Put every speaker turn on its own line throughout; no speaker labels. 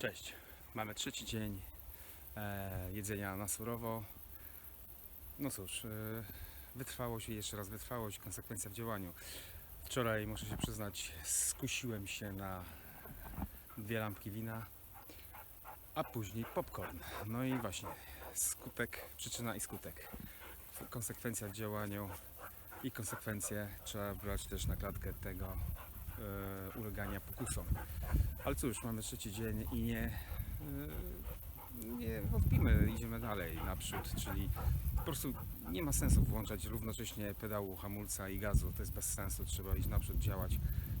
Cześć. Mamy trzeci dzień e, jedzenia na surowo. No cóż, e, wytrwałość i jeszcze raz wytrwałość, konsekwencja w działaniu. Wczoraj, muszę się przyznać, skusiłem się na dwie lampki wina, a później popcorn. No i właśnie, skutek, przyczyna i skutek. Konsekwencja w działaniu i konsekwencje trzeba brać też na klatkę tego e, ulegania pokusom. Ale cóż, mamy trzeci dzień i nie, yy, nie wątpimy, idziemy dalej naprzód, czyli po prostu nie ma sensu włączać równocześnie pedału hamulca i gazu, to jest bez sensu, trzeba iść naprzód, działać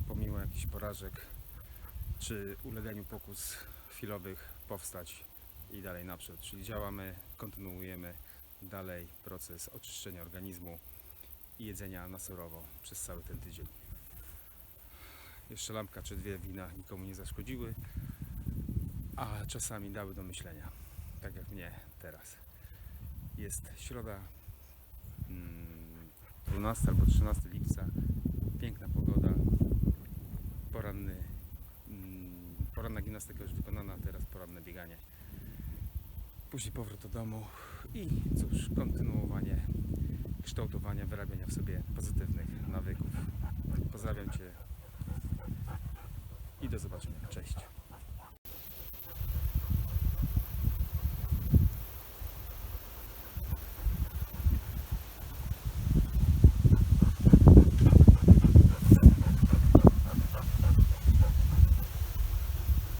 pomimo jakichś porażek czy uleganiu pokus chwilowych, powstać i dalej naprzód, czyli działamy, kontynuujemy dalej proces oczyszczenia organizmu i jedzenia na surowo przez cały ten tydzień. Jeszcze lampka czy dwie wina nikomu nie zaszkodziły, a czasami dały do myślenia, tak jak mnie teraz. Jest środa, mm, 12 albo 13 lipca, piękna pogoda, poranny, mm, poranna gimnastyka już wykonana, teraz poranne bieganie. Później powrót do domu i cóż, kontynuowanie kształtowania, wyrabiania w sobie pozytywnych nawyków. Pozdrawiam Cię zobaczenia. Cześć.